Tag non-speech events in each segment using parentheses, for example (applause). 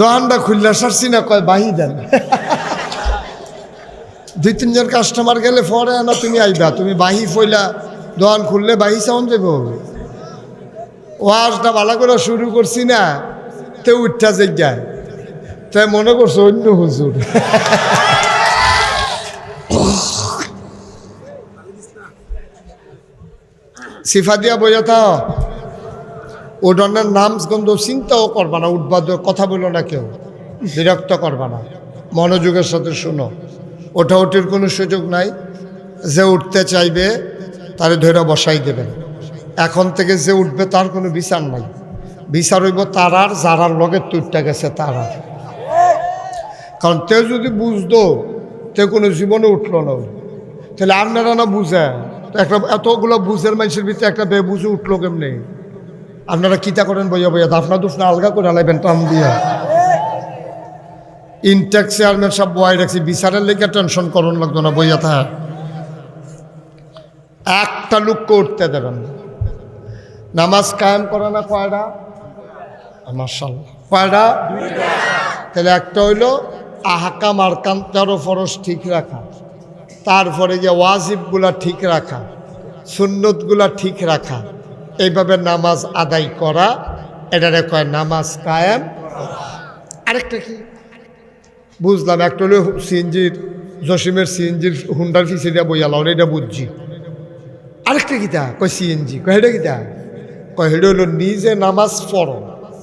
দোকানটা খুললে সারছি না, কয় বাহি দেন। দুই তিনজন কাস্টমার গেলে পরে না তুমি আইবা। তুমি বাহি ফইলা দোকান খুললে বাহি সাউন্ড দেব। ওয়াজটা ভালো করে শুরু করছি না, তে উঠা যায় তাই মনে করছ অন্য হুজুর। সিফা দিয়া থাও ও ধরনের নাম গন্ধ চিন্তাও করবা না, উঠবা তো কথা বলো না কেউ, বিরক্ত করবা না। মনোযোগের সাথে শুনো। ওঠা ওঠির কোনো সুযোগ নাই, যে উঠতে চাইবে তারে ধরে বসাই দেবেন এখন থেকে যে উঠবে তার কোনো বিচার নাই। বিচার হইব তারার যারার লগে তুইটা গেছে তারার কারণ তে যদি বুঝতো তে কোনো জীবনে উঠল না তাহলে আপনারা না বুঝে। একটা, এতগুলো বুঝের মানুষের ভিতরে একটা বে বুঝে উঠল কেমনি? আপনারা কিতা করেন? বইয়া বইয়া। দাফনা দুফনা আলগা করে লাইবেন টাম দিয়া। ইনটেক চেয়ারম্যান সব বয় রাখছি, বিচারের লেগে টেনশন করুন লাগতো না, বইয়া থাক একটা লোককে উঠতে দেবেন নামাজ কায়েম করে না কয়টা মার্শাল্লাহ কয়টা তাহলে একটা হইল, আহাকাম আর কান্তারও ফরস ঠিক রাখা। তারপরে যে ওয়াজিবগুলা ঠিক রাখা। সুন্নতগুলা ঠিক রাখা। এইভাবে নামাজ আদায় করা, এটারে কয় নামাজ কায়েম আরেকটা কি? বুঝলাম, একটা হলো সিএনজির, জসিমের সিএনজির হুন্ডার ফিসে দিয়া বইয়ালাম এটা বুঝছি। আরেকটা কিতা কয় সিএনজি, কয় হেটা কিতা কয় হেটা হলো নিজে নামাজ পড়ো।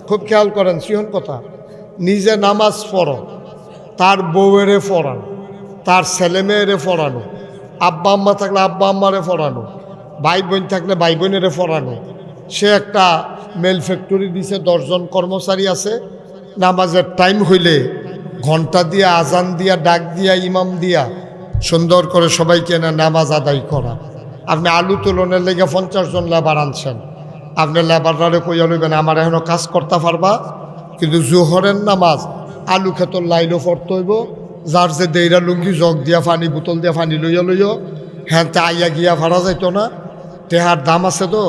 খুব খেয়াল করেন, সিহন কথা। নিজে নামাজ পড়ো, তার বউয়েরে পড়ানো, তার ছেলে মেয়েরে পড়ানো, আব্বা আম্মা থাকলে আব্বা আম্মারে পড়ানো ভাই বোন থাকলে ভাই বোনেরে পড়ানো। সে একটা মেল ফ্যাক্টরি দিছে, দশজন কর্মচারী আছে। নামাজের টাইম হইলে ঘণ্টা দিয়া, আজান দিয়া, ডাক দিয়া, ইমাম দিয়া, সুন্দর করে সবাইকে না নামাজ আদায় করা। আপনি আলু তোলনের লেগে পঞ্চাশ জন লেবার আনছেন। আপনি লেবাররা কইয়া লইবেন, আমার এখনও কাজ করতে পারবা? কিন্তু জোহরের নামাজ আলু ক্ষেতর লাইলো পড়তে হইব। যার যে দেইরা লুঙ্গি জগ দিয়া, পানি বোতল দিয়া পানি লইয়া লইয়া হ্যাঁ তা আইয়া গিয়া ভাড়া যাইতো না। টেহার দাম আছে তো?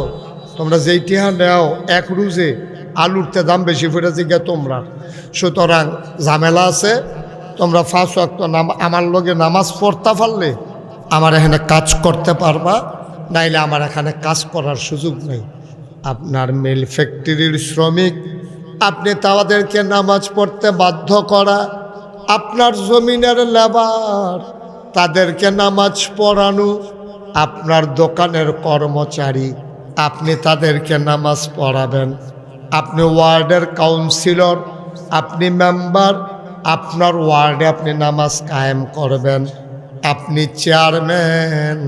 তোমরা যেই টেহা নেও, এক রুজে আলুরতে দাম বেশি ফুটে জিজ্ঞা তোমরা। সুতরাং ঝামেলা আছে, তোমরা ফার্স্ট ওয়াক্ত নাম, আমার লগে নামাজ পড়তে পারলে আমার এখানে কাজ করতে পারবা, নাইলে আমার এখানে কাজ করার সুযোগ নেই। আপনার মিল ফ্যাক্টরির শ্রমিক, আপনি তাদেরকে নামাজ পড়তে বাধ্য করা, আপনার জমিনের লেবার, তাদেরকে নামাজ পড়ানো আপনার দোকানের কর্মচারী, আপনি তাদেরকে নামাজ পড়াবেন। আপনি ওয়ার্ডের কাউন্সিলর, আপনি মেম্বার, আপনার ওয়ার্ডে আপনি নামাজ কায়েম করবেন। আপনি চেয়ারম্যান,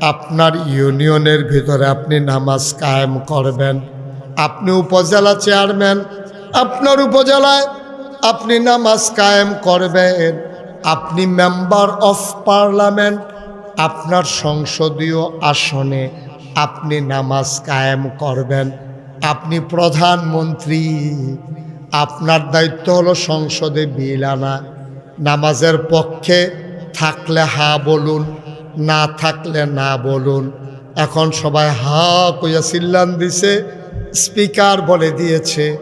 আপনার ইউনিয়নের ভিতরে আপনি নামাজ কায়েম করবেন। আপনি উপজেলা চেয়ারম্যান, আপনার উপজেলায় আপনি নামাজ কায়েম করবেন। আপনি মেম্বার অফ পার্লামেন্ট আপনার সংসদীয় আসনে আপনি নামাজ কায়েম করবেন। আপনি প্রধানমন্ত্রী। আপনার দায়িত্ব হলো সংসদে বিল আনা। নামাজের পক্ষে থাকলে হা বলুন, না থাকলে না বলুন। এখন সবাই হা কইয়া চিল্লান দিছে, স্পিকার বলে দিয়েছে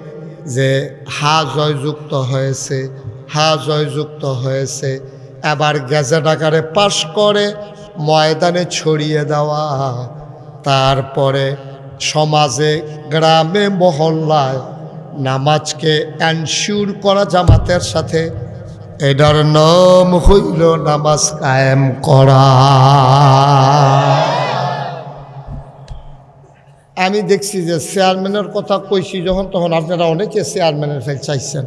যে হা জয়যুক্ত হয়েছে, হা জয়যুক্ত হয়েছে। এবার গ্যাজেট আকারে পাশ করে ময়দানে ছড়িয়ে দেওয়া। তারপরে সমাজে, গ্রামে, মহল্লায় নামাজকে অ্যানশিওর করা জামাতের সাথে। এটার নাম হইল নামাজ কায়েম করা। আমি দেখছি যে চেয়ারম্যানের কথা কইছি যখন, তখন আপনারা অনেকে চেয়ারম্যানের ফেল চাইছেন।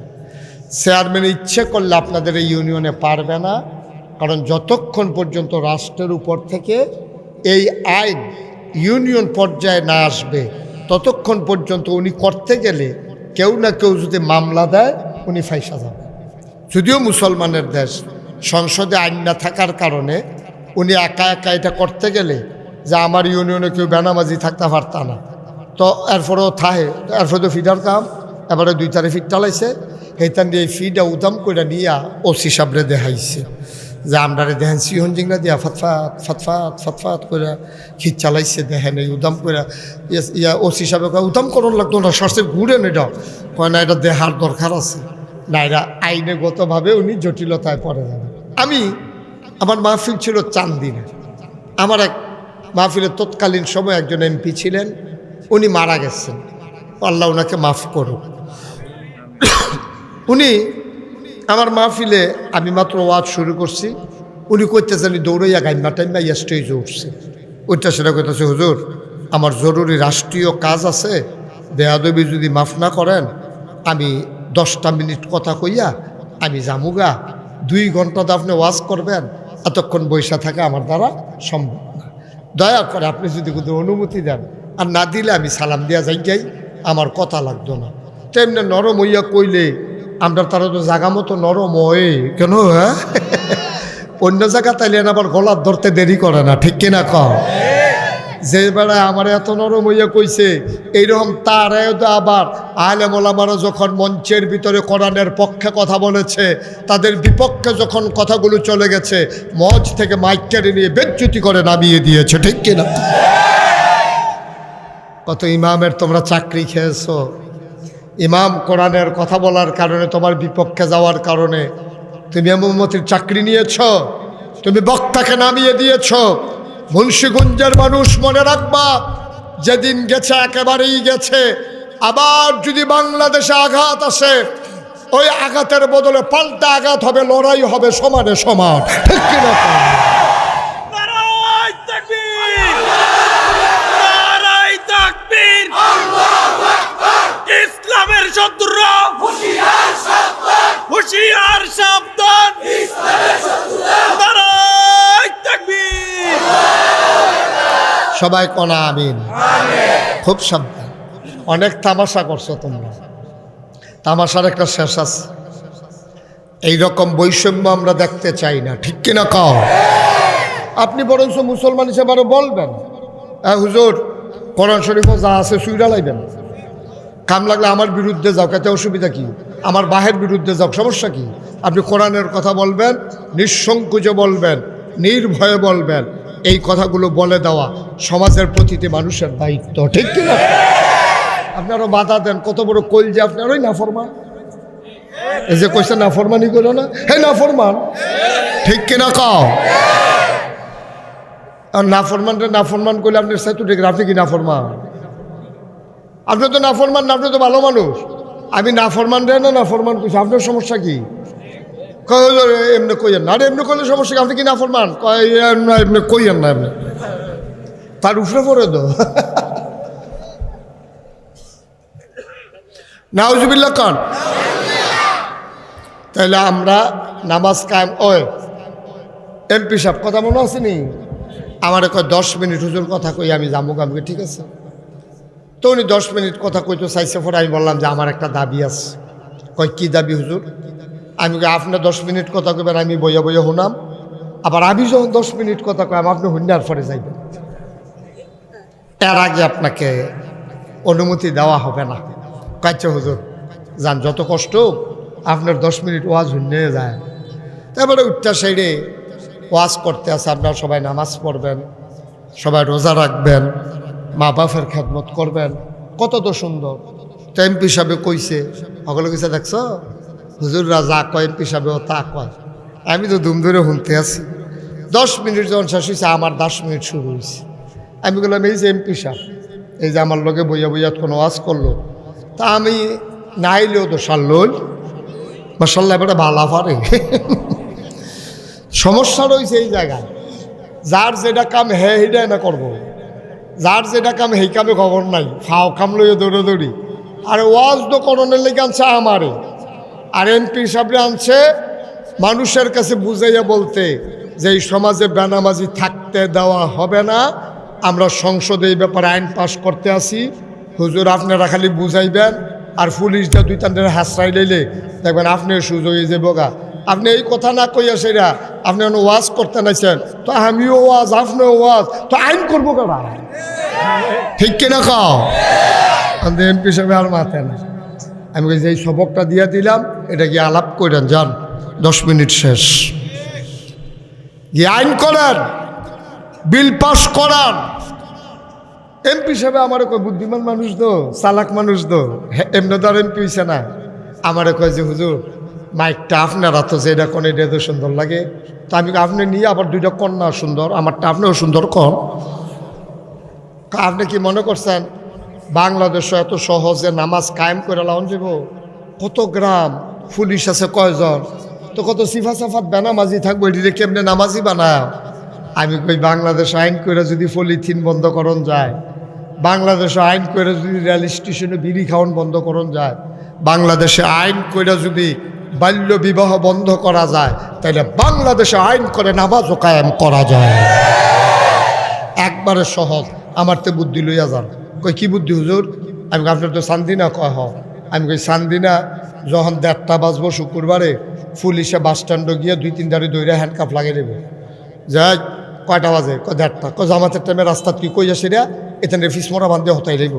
চেয়ারম্যান ইচ্ছে করলে আপনাদের এই ইউনিয়নে পারবে না। কারণ যতক্ষণ পর্যন্ত রাষ্ট্রের উপর থেকে এই আইন ইউনিয়ন পর্যায়ে না আসবে, ততক্ষণ পর্যন্ত উনি করতে গেলে কেউ না কেউ যদি মামলা দেয়, উনি ফাইসা যাবে। যদিও মুসলমানের দেশ সংসদে আইন না থাকার কারণে উনি একা একা এটা করতে গেলে যে আমার ইউনিয়নে কেউ বেনামাজি থাকতে পারত না। তো এরপরেও থাহে এরপরে তো ফিডার কাম, এবারে দুই তারে ফিট টালাইছে সেইতান দিয়ে ফিডা উদাম করে নিয়া ওসি সাবরে দেখাইছে। যে আমরা দেখেন সিহন জিংরা দিয়া ফাতফাত ফাতফাত ফাতফাত করে খিট চালাইছে, দেখেন এই উদাম করে ইয়া ওসি সাহেব কয়, উদাম করন লাগতো না, সরষে ঘুরে এটা কয়, না, এটা দেহার দরকার আছে। না, এরা আইনগতভাবে উনি জটিলতায় পড়ে যাবেন আমি, আমার মাহফিল ছিল চান্দিনে। আমার এক মাহফিলের তৎকালীন সময় একজন এমপি ছিলেন, উনি মারা গেছেন। আল্লাহ ওনাকে মাফ করুক। উনি আমার মাহফিলে আমি মাত্র ওয়াজ শুরু করছি। উনি কইতেছেন দৌড়াইয়া গাইম্বা গাইমা টাইমা স্টেজে উঠছে। ওইটা সেটা কইতেছে, হুজুর, আমার জরুরি রাষ্ট্রীয় কাজ আছে। বেয়াদবি যদি মাফ না করেন, আমি দশটা মিনিট কথা কইয়া আমি জামুগা দুই ঘণ্টা আপনি ওয়াজ করবেন, এতক্ষণ বৈশা থাকা আমার দ্বারা সম্ভব না। দয়া করে আপনি যদি কোনো অনুমতি দেন, আর না দিলে আমি সালাম দিয়া যাই যাই আমার কথা লাগতো না। তেমনি নরম হইয়া কইলে আমরা তারা তো জাগা মতো নরম হয়। কেন হ্যাঁ? অন্য জায়গা তাইলে আবার গলার ধরতে দেরি করে না, ঠিক কিনা কম যে বেড়ায় আমার এত নরম হইয়া কইছে, এইরকম তারাও তো আবার আলে মোলামারা যখন মঞ্চের ভিতরে কোরআনের পক্ষে কথা বলেছে, তাদের বিপক্ষে যখন কথাগুলো চলে গেছে, মঞ্চ থেকে মাইক কেড়ে নিয়ে বেজ্জুতি করে নামিয়ে দিয়েছে, ঠিক কিনা? কত ইমামের তোমরা চাকরি খেয়েছো। ইমাম কোরআনের কথা বলার কারণে, তোমার বিপক্ষে যাওয়ার কারণে। তুমি এমতির চাকরি নিয়েছ, তুমি বক্তাকে নামিয়ে দিয়েছ। মুন্সীগঞ্জের মানুষ মনে রাখবা, যেদিন গেছে একেবারেই গেছে। আবার যদি বাংলাদেশে আঘাত আসে, ওই আঘাতের বদলে পাল্টা আঘাত হবে, লড়াই হবে সমানে সমান। হুশিয়ার সাবধান। সবাই কনা, আমিন। খুব সাবধান। অনেক তামাশা করছ তোমরা। তামাশার একটা শেষ আছে। এইরকম বৈষম্য আমরা দেখতে চাই না, ঠিক কিনা কও? আপনি বরঞ্চ মুসলমান হিসেবে আরও বলবেন। হুজুর, কোরআন শরীফ যা আছে সুইরা লাইবেন। কাম লাগলে আমার বিরুদ্ধে যাও কাতে অসুবিধা কি? আমার বাহের বিরুদ্ধে যাও, সমস্যা কি? আপনি কোরআনের কথা বলবেন, নিঃসংকোচে বলবেন, নির্ভয়ে বলবেন, এই কথাগুলো বলে দেওয়া সমাজের প্রতিটি মানুষের দায়িত্ব, ঠিক কিনা? আপনারও বাধা দেন, কত বড় কইল যে আপনার ওই নাফরমান। এই যে কইছে নাফরমানি করো না? হে নাফরমান, ঠিক কিনা কাও? আর নাফরমানটা নাফরমান করলে আপনার সাথে ঠিক আপনি কি নাফরমান? আপনি তো নাফরমান না আপনি তো ভালো মানুষ। আমি নাফরমান রে না, নাফরমান কইছি, আপনার সমস্যা কি? এমনি কইয়েন না। আরে, এমনি করলে সমস্যা কি? আপনি কি নাফরমান? এমনি কইয়েন না এমনি। তার উপরে পড়ে তো। নাউজুবিল্লা কান তাহলে আমরা নামাজ কায়েম, ওই এমপি সাহেব, কথা মনে আছে নি? আমার কয়, দশ মিনিট হুজুর কথা কই, আমি যাব কামকে ঠিক আছে? তো উনি দশ মিনিট কথা কইতো চাইছে পরে আমি বললাম যে আমার একটা দাবি আছে। কয় কি দাবি হুজুর? আমি কই, আপনি দশ মিনিট কথা কইবেন আমি বইয়া বইয়া শুনাম। আবার আমি যখন দশ মিনিট কথা কইম আপনি হুন্ডার পরে যাইবেন। এর আগে আপনাকে অনুমতি দেওয়া হবে না। কাচ্চা হুজুর যান যত কষ্ট আপনার দশ মিনিট ওয়াজ হুন্ডে যায়। তারপরে উঠটা সাইডে ওয়াজ করতে আছে আপনারা সবাই নামাজ পড়বেন সবাই রোজা রাখবেন। মা বাপের খেদমত করবেন। কত তো সুন্দর। তো এমপি সাহেবে কইছে সকলে কইছে, দেখছ? হুজুররা যা কয় এমপি সাহেবেও তা কয়। আমি তো ধুম ধরে শুনতে আছি। দশ মিনিট যখন শেষ হয়েছে আমার দশ মিনিট শুরু হয়েছে আমি বললাম, এই যে এমপি সাহেব, এই যে আমার লগে বইয়া বইয়া কোনো ওয়াজ করল, তা আমি না আইলেও তো সাল্লোল মাসাল্লাহ এবারে ভালা পারে সমস্যা রয়েছে এই জায়গায়। যার যেটা কাম, হে, সেইটাই না করব। যার যেটা কাম সেই কামে খবর নাই। ফাও কাম লইয়া দৌড়াদৌড়ি আর ওয়াজ তো করণের লেগে আনছে আমারে আর এমপি হিসাবে আনছে, মানুষের কাছে বুঝাইয়া বলতে যে এই সমাজে বেনামাজি থাকতে দেওয়া হবে না। আমরা সংসদে এই ব্যাপারে আইন পাশ করতে আসি হুজুর আপনারা খালি বুঝাইবেন, আর পুলিশ যা দুই তান্ডের হাসরাই লইলে দেখবেন আপনি সুযোগ হয়ে যাব গা। আপনি এই কথা না কইয়া সেরা, আপনি এখন ওয়াজ করতে নাইছেন। তো আমিও ওয়াজ, আপনিও ওয়াজ। তো আইন করব কেনা ঠিক কিনা খাও আমাদের এমপি সাহেব আর মাথে না আমি যে সবকটা দিয়ে দিলাম, এটা কি আলাপ করেন যান, দশ মিনিট শেষ। গিয়ে আইন করেন, বিল পাস করান। এমপি সাহেব আমার কয়, বুদ্ধিমান মানুষ তো, চালাক মানুষ তো আর এমপি হইছে না। আমারে কয় যে, হুজুর মাইকটা আপনারা তো যেটা কোন, এটা তো সুন্দর লাগে। তো আমি আপনি নিয়ে আবার দুইটা কন্যা সুন্দর, আমারটা আপনিও সুন্দর কন। আপনি কি মনে করছেন, বাংলাদেশ এত সহজে নামাজ কায়েম করে লাউন যাব কত গ্রাম পুলিশ আছে কয়জন? তো কত সিফা সাফাত বেনামাজি থাকব এটিতে কেমনে নামাজি বানায়? আমি কই, বাংলাদেশ আইন করে যদি পলিথিন বন্ধ করণ যায়, বাংলাদেশে আইন করে যদি রেল স্টেশনে বিড়ি খাওয়ান বন্ধ করণ যায় বাংলাদেশে আইন করে যদি বাল্য বিবাহ বন্ধ করা যায় তাহলে বাংলাদেশে আইন করে নামাজও কায়েম করা যায়। একবারে সহজ। আমার তো বুদ্ধি লইয়া যান। কই, কি বুদ্ধি হুজুর? আমি আপনার তো সান্দিনা কয় হ? আমি কই, সান্দিনা যখন দেড়টা বাজবো শুক্রবারে, পুলিশে বাস স্ট্যান্ডে গিয়ে দুই, তিন দাঁড়িয়ে দৌড়ে হ্যান্ডকাপ লাগিয়ে দেবে। যাই কয়টা বাজে? ক দেড়টা। ক জামাতের টাইমে রাস্তা তুই কই আসি রে এখানে মরা বান্ধে হতাই লইব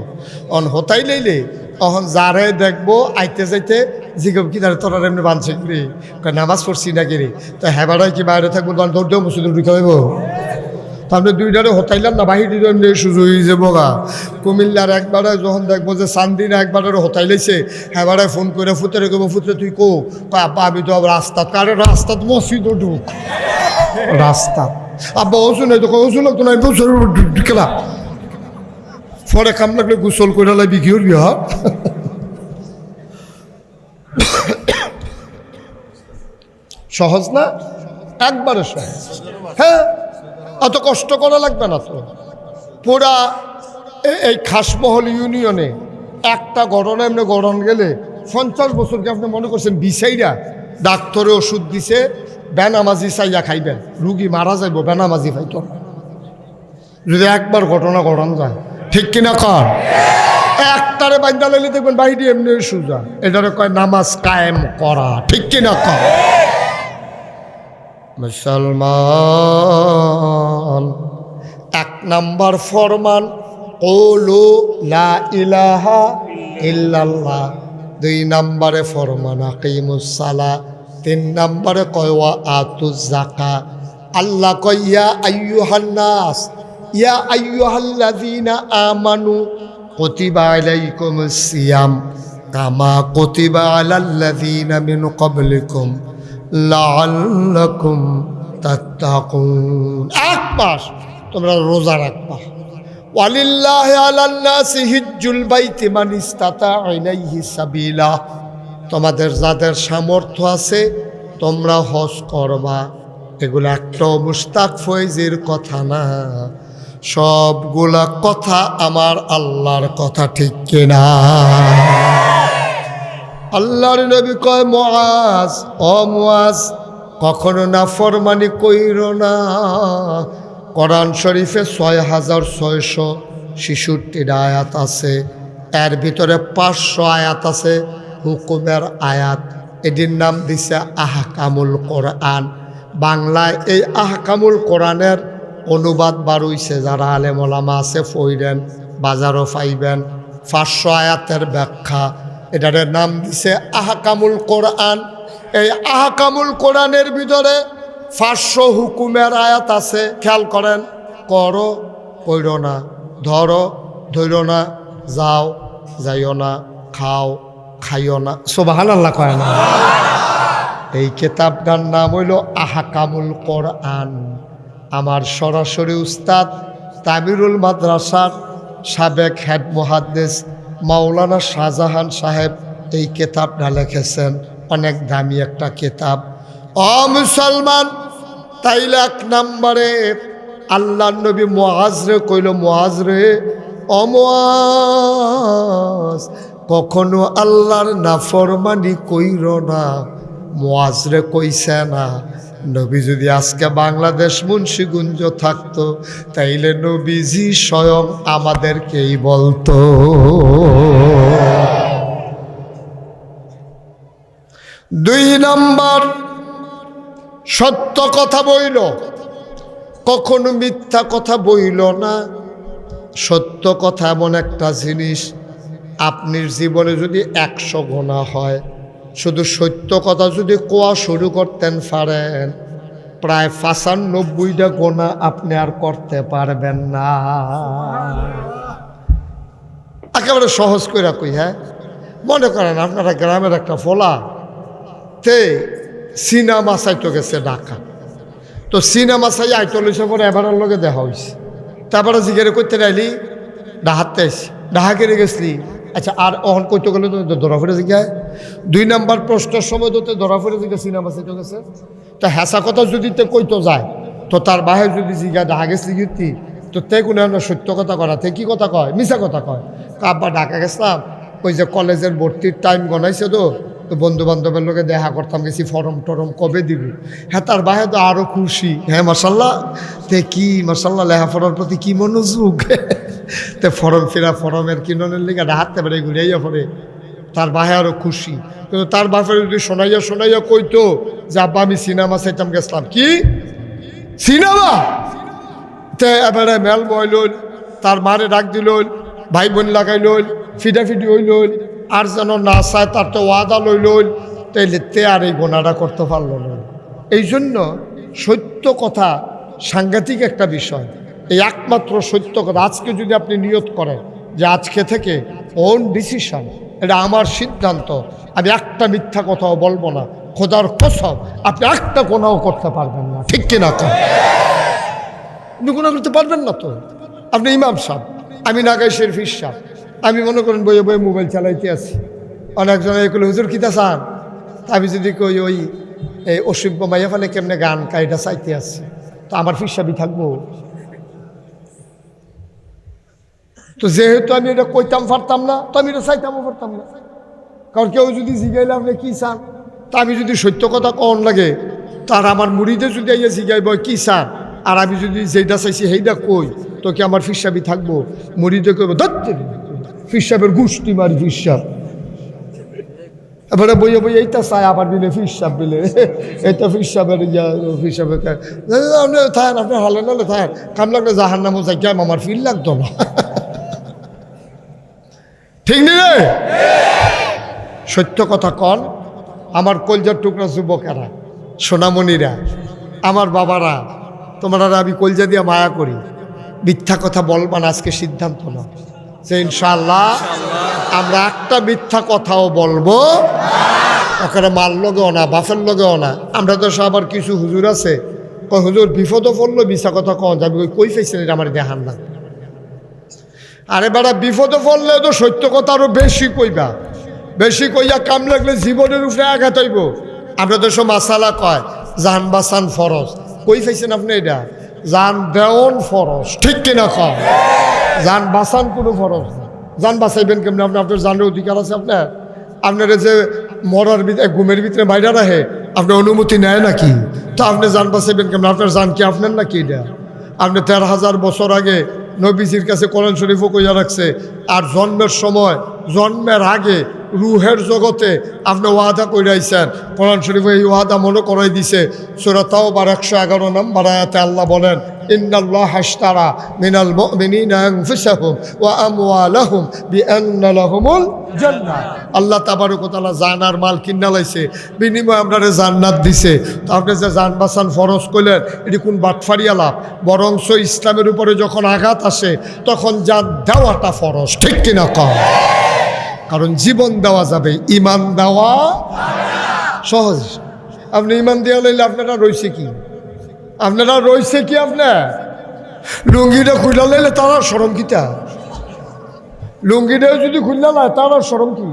অন হতাই লইলে তখন যারে দেখব আইতে যাইতে জিগব কি দাঁড়ে তোরা এমনি বানছে রে নামাজ পড়ছি না কি রে তো হেবারাই কি বাইরে থাকব তখন দৌড় দেবো মুসুদুর ঢুকে হইব তাহলে দুইটারে হতাইলাম না বাহির এমনি সুযোগ হয়ে যাব গা। কুমিল্লার একবারে যখন দেখব যে চান্দিনা একবারে হতাইলাইছে হেবারে ফোন করে ফুতরে কব ফুতরে তুই কো? আব্বা আমি তো রাস্তা কারে রাস্তা মসজিদও ঢুক রাস্তা আব্বা ওষু নাই তো ওষু লাগতো না ঢুকেলা পরে কাম লাগলে গোসল করে লাগবি কি করবি হা? সহজ না? একবারে সহজ। হ্যাঁ? অত কষ্ট করা লাগবে না তো। পুরা এই খাসমহল ইউনিয়নে একটা গড়ন এমনি গড়ন গেলে পঞ্চাশ বছরকে আপনি মনে করছেন বিষাইরা? ডাক্তরে ওষুধ দিছে, বেনামাজি চাইয়া খাইবেন। রুগী মারা যাইব, বেনামাজি খাইত। যদি একবার ঘটনা ঘটান যায়। ঠিক কিনা কর? একটারে বান্ধা লাইলে দেখবেন বাইরে এমনি সুজা। এটারে কয় নামাজ কায়েম করা, ঠিক কিনা কর? মুসলমান, এক নাম্বার ফরমান ওলো লা ইলাহা ইল্লাল্লাহ দুই নম্বরে ফরমান আকিমুসালা তিন নম্বরে কয়ওয়া আতু জাকা আল্লাহ কয়, ইয়া আইয়ুহান্নাস ইয়া আমানু কুতিবা সিয়াম কামা কুতিবা তোমরা তোমাদের যাদের সামর্থ্য আছে, তোমরা হজ করবা। এগুলো একটা মুস্তাক ফৈজির কথা না। সবগুলা কথা আমার আল্লাহর কথা ঠিক কিনা? আল্লাহর নবী কয় ও মোয়াজ কখনো না ফরমানি কইর না। কোরআন শরীফে ছয় হাজার ছয়শো ছিষট্টির আয়াত আছে। এর ভিতরে পাঁচশো আয়াত আছে হুকুমের আয়াত। এটির নাম দিছে আহকামুল কোরআন। বাংলায় এই আহকামুল কোরআনের অনুবাদ বারুইছে যারা আলেমলামা আছে ফইরেন বাজারও পাইবেন পাঁচশো আয়াতের ব্যাখ্যা। এটার নাম দিছে আহকামুল কোরআন এই আহকামুল কোরআনের ভিতরে পাঁচশো হুকুমের আয়াত আছে। খেয়াল করেন করো কইর না ধরো ধৈর না, যাও, যাইও না, খাও, খাইও না। সোবাহান আল্লাহ কয় না। এই কেতাবটার নাম হইল আহাকামুল কোরআন আমার সরাসরি উস্তাদ তামিরুল মাদ্রাসার সাবেক হেড মুহাদ্দেস মাওলানা শাহজাহান সাহেব এই কেতাবটা লিখেছেন। অনেক দামি একটা কেতাব। অ মুসলমান, তাইলে এক নম্বরে আল্লাহ নবী মোয়াজরে কইল মোয়াজরে অমোয়াজ কখনো আল্লাহর নাফরমানি কইর না মোয়াজরে কইছে না। নবী যদি আজকে বাংলাদেশ মুন্সিগুঞ্জ থাকতো, তাইলে নবীজি স্বয়ং আমাদেরকেই বলতো। দুই নম্বর, সত্য কথা বইল। কখনো মিথ্যা কথা বইল না। সত্য কথা এমন একটা জিনিস, আপনির জীবনে যদি একশো গোনা হয় শুধু সত্য কথা যদি কোয়া শুরু করতেন পারেন প্রায় পঁচানব্বইটা গোনা আপনি আর করতে পারবেন না। একেবারে সহজ করে কই হ্যাঁ? মনে করেন আপনারা গ্রামের একটা ফোলা, তে সিনেমা চাইতে গেছে ঢাকা। তো সিনেমা চাই আইতো লইছে পরে এবারের লগে দেখা হয়েছে তারপরে জিজ্ঞাসা করতে রাইলি ডাহাতে আইসি ডাহা কেড়ে গেছলি? আচ্ছা আর অহন কইতে গেলে তো ধরা ফিরে জিজ্ঞায় দুই নাম্বার প্রশ্নের সময় তো ধরা ফিরে জিজ্ঞাসা সিনেমা সেটা গেছে। তা হেসা কথা যদি তে কইতো যায়, তো তার বাহে যদি জিজ্ঞা ডাহা গেছে গীতি তো তে কোনো সত্য কথা করা তে কি কথা কয়? মিশা কথা কয়। আব্বা ঢাকা গেছিলাম, ওই যে কলেজের ভর্তির টাইম গনাইছে তো তো বন্ধু বান্ধবের লোকে দেখা করতাম, গেছি ফরম টরম কবে দিব? হ্যাঁ তার বাহে তো আরও খুশি। হ্যাঁ মাসাল্লাহ তে কি মাসাল্লাহ লেখাপড়ার প্রতি কি মনোযোগ? (laughs) তে ফরম ফেরা, ফরমের কিননের লিগে হাতে বেড়ে ঘুরিয়াইয়া পড়ে। তার বাহে আরও খুশি। কিন্তু তার বাপে যদি শোনাইয়া শোনাইয়া কইতো যে, আব্বা, আমি সিনেমা চাইতাম, গেছিলাম। কি? সিনেমা? তে এবারে মেল বইল তার মারে ডাক দিল, ভাই বোন লাগাইল, ফিডাফিডি হইল আর যেন না চায়, তার তো ওয়াদা লইল তাইলে তে আর এই গোনাটা করতে পারল না। এই জন্য সত্য কথা সাংঘাতিক একটা বিষয়। এই একমাত্র সত্য কথা, আজকে যদি আপনি নিয়ত করেন যে আজকে থেকে ওন ডিসিশন এটা আমার সিদ্ধান্ত, আমি একটা মিথ্যা কথাও বলব না। খোদার কসম, আপনি একটা কোনাও করতে পারবেন না। ঠিক কিনা কম আপনি গুণা করতে পারবেন না তো? আপনি ইমাম সাহেব, আমি নাগাই শেরফির সাহেব। আমি মনে করেন বইয়ে বইয়ে মোবাইল চালাইতে আছি। অনেকজন এগুলো হুজুর, কিতা চান? আমি যদি কই, ওই এই অসভ্য মাইয়া ফেলে কেমনে গান কাইটা চাইতে আছে তো আমার ফিসাবি থাকব। তো যেহেতু আমি এটা কইতাম পারতাম না, তো আমি এটা চাইতামও পারতাম না। কারণ কেউ যদি জিগাইলে আপনি কী চান? তা আমি যদি সত্য কথা কন লাগে, তার আমার মুড়িতে যদি আইয়া জিগাইব, কি চান? আর আমি যদি যেটা চাইছি সেইটা কই, তো কি আমার ফিসাবি থাকব? মুড়িতে কইব ধরতে ফিসাবের গুষ্টি মারি ফিসাব এবারে বইয়ে বইয়ে এইটা চাই, আবার দিলে ফিসাব দিলে। এইটা ফিসাবের ইয়া ফিসাবে আপনি থাকেন, আপনি হলে নালে থাকেন। কাম লাগলে জাহার নামও যাই কেম আমার ফিল লাগতো না। ঠিক নি রে? সত্য কথা কন, আমার কলজার টুকরা যুবকেরা, সোনামণিরা, আমার বাবারা, তোমরা আমি কলজা দিয়ে মায়া করি। মিথ্যা কথা বলবা না, আজকে সিদ্ধান্ত না যে ইনশাল্লাহ আমরা একটা মিথ্যা কথাও বলব। ওখানে মার লগেও না বাফের লগেও না। আমরা তো আবার কিছু হুজুর আছে। কয়, হুজুর, বিপদও পড়ল মিথ্যা কথা কন যাবি কই ফেসছেন এটা আমার দেখান না? আরে বেড়া বিপদে পড়লে তো সত্য কথা আরও বেশি কইবা। বেশি কইয়া কাম লাগলে জীবনের উপরে আঘাত হইব। আমরা তো সব মাসালা কয়, জান বাসান ফরজ। কই পাইছেন আপনি এটা? জান দেওয়ন ফরজ, ঠিক কিনা কয়? জান বাসান কোনো ফরজ না। জান বাঁচাইবেন কেমন? আপনি আপনার জানের অধিকার আছে আপনার। আপনার যে মরার ভিতরে ঘুমের ভিতরে বাইরে রাখে আপনার অনুমতি নেয় নাকি? তো আপনি জান বাঁচাইবেন কেমন? আপনার জান কি আপনার নাকি এটা? আপনি তেরো হাজার বছর আগে নবীজির কাছে কোরআন শরীফও কইয়া রাখছে, আর জন্মের সময় জন্মের আগে রুহের জগতে আপনি ওয়াদা কইরাইছেন। কোরআন শরীফ এই ওয়াদা মনে করাই দিছে। সুরতাও বার একশো এগারো নাম্বার আয়াতে আল্লাহ বলেন ইন্নাল্লাহ হাসতারা মিনাল মুমিনিনা আনফুসাহুম ওয়া আমওয়ালাহুম বিআন্না লাহুমুল জান্নাহ। আল্লাহ তাবারক ওয়া তাআলা জান আর মাল কিনা লাইছে। বিনিময়ে আমরারে জান্নাত দিছে। তো আপনি যে জান বাসান ফরজ কইলেন, এটি কোন বাটফারিয়া লাভ? বরংস ইসলামের উপরে যখন আঘাত আসে, তখন জান দেওয়াটা ফরজ। ঠিক কিনা কম? কারণ জীবন দেওয়া যাবে, ইমান দেওয়া সহজ। আপনি ইমান দেওয়া লইলে আপনারা রয়েছে কি? আপনারা রয়েছে কি আপনার লুঙ্গিটা খুলে লাইলে তারা সরম কিতা? লুঙ্গিটাও যদি খুললা না তারা সরম কি?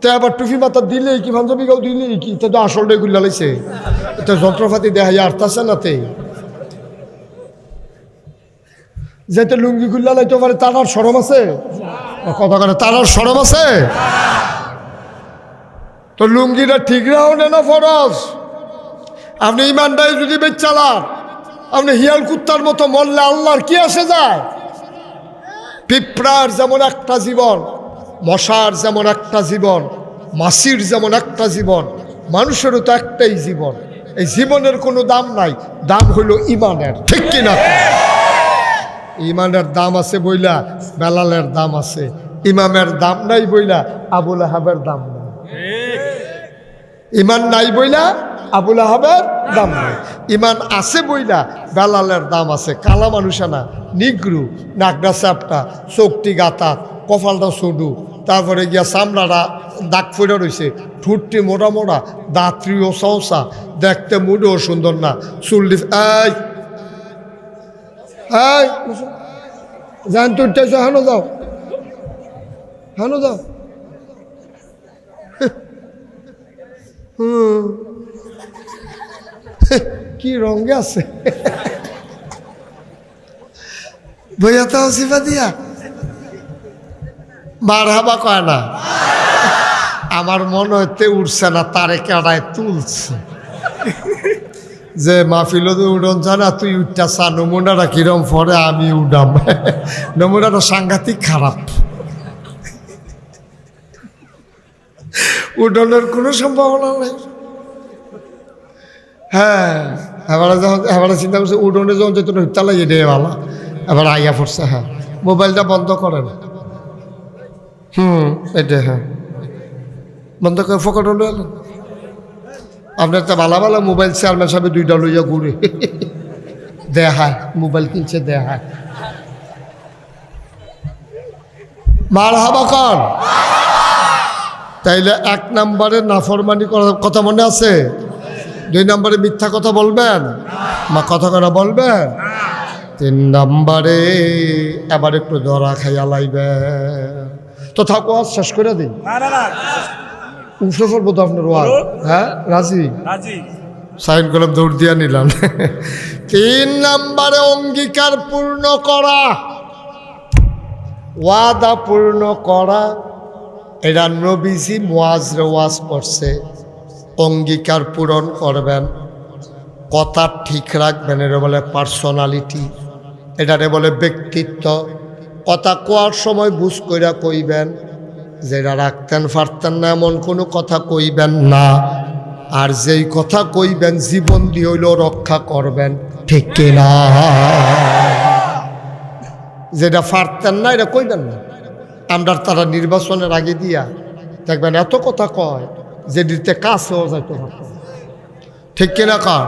তা আবার টুফি মাথা দিলে কি, পাঞ্জাবি গাও দিলে কি? তা তো আসলটাই খুললা লাইছে। এটা যন্ত্রপাতি দেখা যায় আর্তাছে নাতে যেতে লুঙ্গি খুললা লাইতে পারে তার আর সরম আছে? কথা করে তার আর সরম আছে? তো লুঙ্গিটা ঠিক রাও না ফরজ? আপনি ইমানটাই যদি বেচ চালান, আপনি হিয়াল কুত্তার মতো মরলে আল্লাহর কি আসে যায়? পিঁপড়ার যেমন একটা জীবন, মশার যেমন একটা জীবন মাসির যেমন একটা জীবন, মানুষেরও তো একটাই জীবন। এই জীবনের কোনো দাম নাই, দাম হইল ইমানের। ঠিক কিনা ইমানের দাম আছে বইলা, বেলালের দাম আছে। ইমামের দাম নাই বইলা, আবুল আহাবের দাম নাই। ইমান নাই বইলা আবুল আহাবের দাম নাই। ইমান আছে বইলা, বেলালের দাম আছে। কালা মানুষে না নিগ্রু নাকডা চাপটা চোখটি গাতা, কপালটা সডু তারপরে গিয়া চামড়াটা দাগ ফুটে রয়েছে ঠুটটি মোটা মোটা ও সৌসা দেখতে মুডেও সুন্দর না। চুল্লি এই হানো যাও। হানো যাও। হুম। (laughs) কি রঙে আছে? ভইয়া তো সিফা দিয়া। মার হাবা কয় না? আমার মনে হইতে উঠছে না, তারে কেডায় তুলছে। যে মাহফিল উড়ন জানা তুই উঠটা চা, নমুনাটা কিরম পরে আমি উডাম। (laughs) নমুনাটা সাংঘাতিক খারাপ। উডনের কোনো সম্ভাবনা নেই। হ্যাঁ এবারে যখন চিন্তা করছে উডনে যখন যেত লাগিয়ে দেয় ভালো এবার আইয়া পড়ছে হ্যাঁ। মোবাইলটা বন্ধ করেন হুম, এটা হ্যাঁ। বন্ধ করে ফকট হলো আপনার তো ভালো ভালো মোবাইল চেয়ারম্যান সাহেব দুইটা লইয়া ঘুরে। দেখায়, মোবাইল কিনছে, দেখায়। মার হাবা কর। তাইলে এক নম্বরে নাফরমানি করার কথা মনে আছে? দুই নম্বরে মিথ্যা কথা বলবেন? মা কথা কথা বলবেন? তিন নম্বরে এবার একটু ধরা খাইয়া লাইবে তো থাকো আজ শেষ করে দিন। উঠে পড়ব তো আপনার হ্যাঁ রাজি? সাইন কলম দৌড় দিয়া নিলাম। তিন নম্বরে অঙ্গীকার পূর্ণ করা। ওয়াদা পূর্ণ করা। এটা নবীজি মোয়াজরে ওয়াজ করছে অঙ্গীকার পূরণ করবেন। কথা ঠিক রাখবেন এটা বলে পার্সোনালিটি এটারে বলে ব্যক্তিত্ব। কথা কোয়ার সময় বুঝ কইরা কইবেন, যেটা রাখতেন পারতেন না, এমন কোনো কথা কইবেন না। আর যেই কথা কইবেন, জীবন দিয়ে হইলেও রক্ষা করবেন। ঠিক কিনা যেটা পারতেন না, এটা কইবেন না। আমরা তারা নির্বাচনের আগে দিয়া দেখবেন এত কথা কয়। যে দিতে কাছেও যাইতে পারত ঠিক কিনা কর?